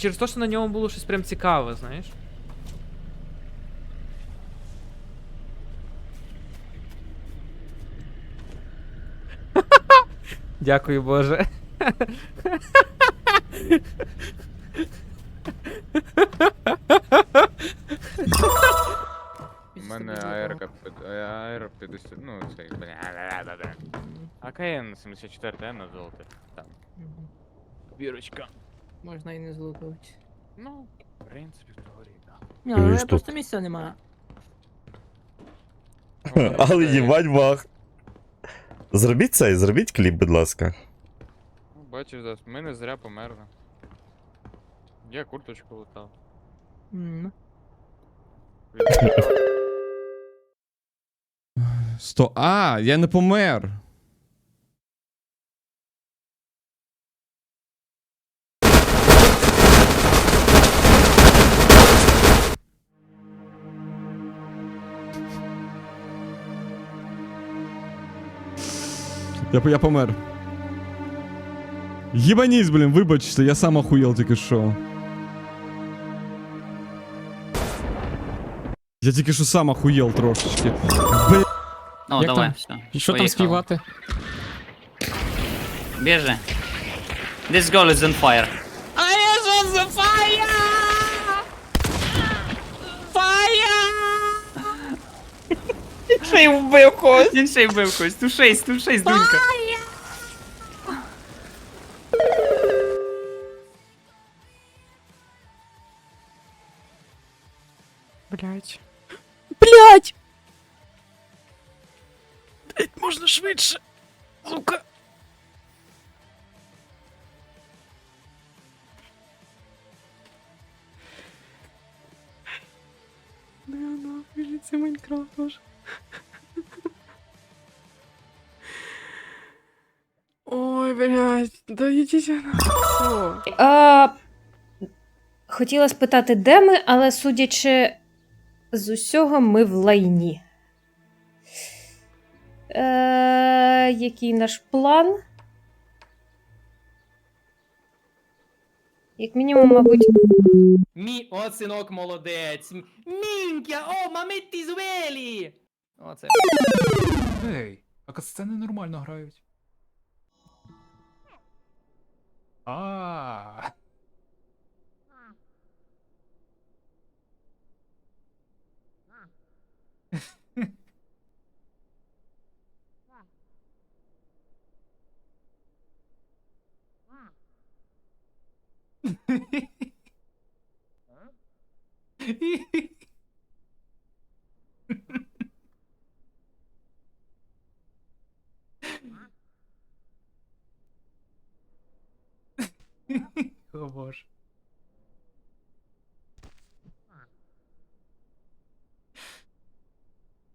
через те, що на ньому було щось прям цікаве, знаєш. Дякую, Боже. У мене АРК під- е, АР 50, ну цей, бля, АКН 74 Н на золоте. Там. Бірочка. Можна і не злутувати. Ну, в принципі, в теорії, так. Ні, Ну але що? просто місця немає. Але їбать бах. Зробіть це, зробіть кліп, будь ласка. Ну, бачиш, да, ми не зря померли. Я курточку лутав. М. Сто. А, я не помер. Я, я помер. Єбанісь, блін, вибачте, я сам охуєл тільки що. Я тільки що сам охуєл трошечки. Бля. Ну, Як давай, там? все. Що там поїхали. співати? Біжи. This girl is on fire. I is on the fire! Fire! Ще й вбив когось. Він ще й вбив когось. Ту 6, ту 6, дунька. Блять. Блять! Блять, можна швидше. Сука. Нахуй, це Майнкрафт уже. Ой, блядь, да нахуй. Всё. А, хотіла спитати, де ми, але судячи з усього, ми в лайні. Е, який наш план? Як мінімум, мабуть. Мі, о, синок, молодець. Мінька, о, маметті звелі. Оце. Ей, а касцени нормально грають. А. О боже.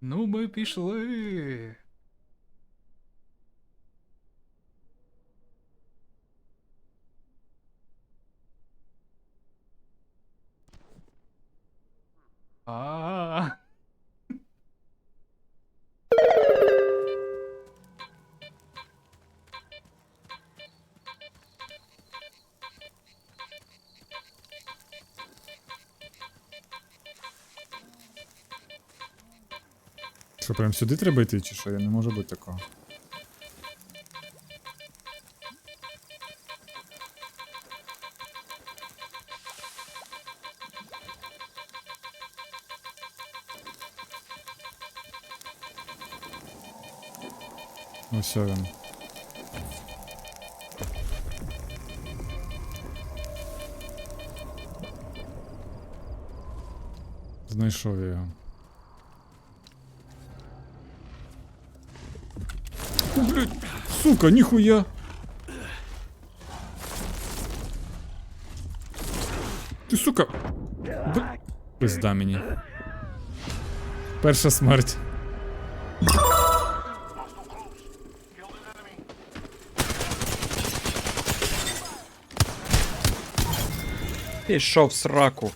Ну, ми пішли. Що, прям сюди треба йти, чи що? Я не можу бути такого. Ось він. Знайшов я його. блядь, сука, ніхуя. Ти, сука. Б... Пизда мені. Перша смерть. Пішов в сраку.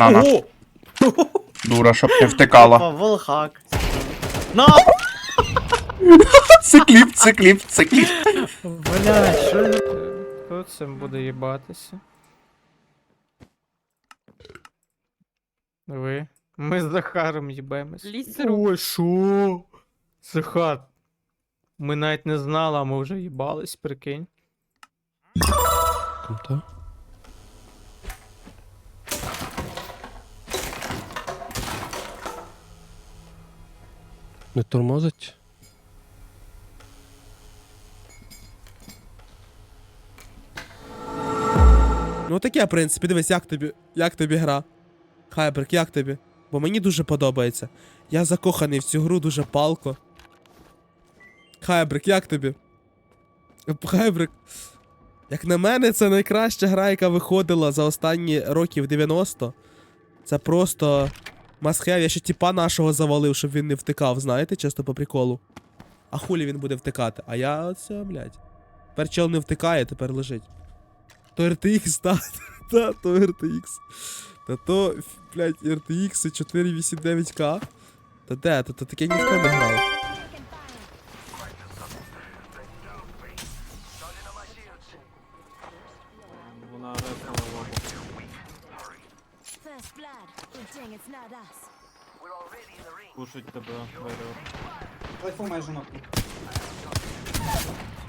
На, на. Дура, щоб не втикала. Волхак. Це кліп, це кліп, це кліп. Бля, що? Хто цим буде їбатися? Ви? Ми з Захаром їбемось. Ой, шо? Захар. Ми навіть не знали, а ми вже їбались, прикинь. Не тормозить? Ну таке, в принципі, дивись, як тобі, як тобі гра? Хайбрик, як тобі? Бо мені дуже подобається. Я закоханий в цю гру дуже палко. Хайбрик, як тобі? Хайбрик. Як на мене, це найкраща гра, яка виходила за останні років 90. Це просто масхев. Я ще тіпа нашого завалив, щоб він не втикав, знаєте, чисто по приколу. А хулі він буде втикати? А я оце, блядь. Тепер чел не втикає, тепер лежить. То RTX, та, та, то RTX. Та то, блядь, RTX 489К. Та де, та, та таке ніхто не грав.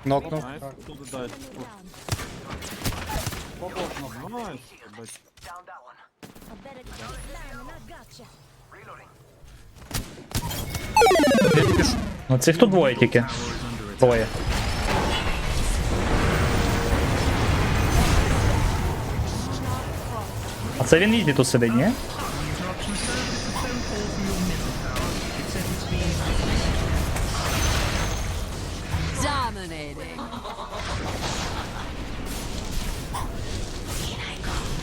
Нокнув. Ну цих тут двоє тільки. Двоє. А це він іде тут сидить, ні?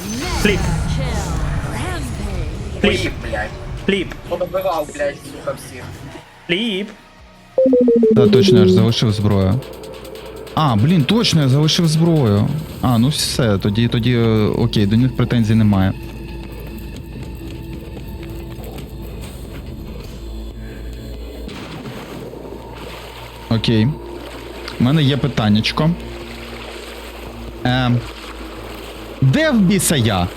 Збий! Фліп. Фліп. Фліп. Подобивав, блядь, сука, всіх. Фліп. Да, точно, я ж залишив зброю. А, блін, точно, я залишив зброю. А, ну все, тоді, тоді е, окей, до них претензій немає. Окей. У мене є питаннячко. Ем. Де в біса я?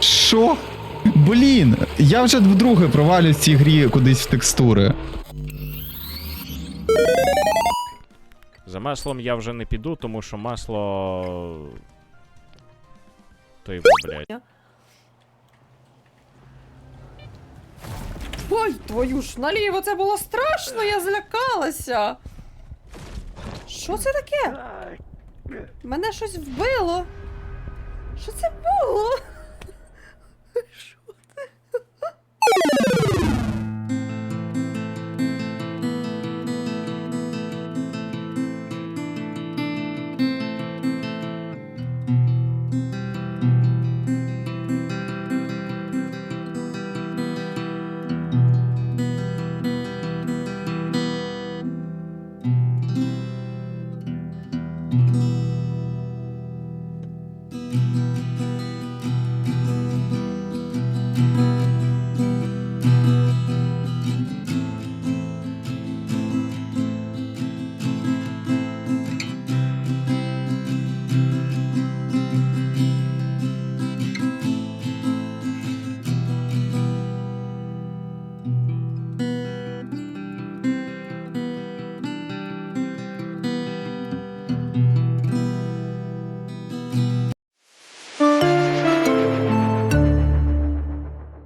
Що? Блін, я вже вдруге провалюю в цій грі кудись в текстури. За маслом я вже не піду, тому що масло. То його, блядь. Ой, твою ж наліво, це було страшно, я злякалася. Що це таке? Мене щось вбило. Що це було?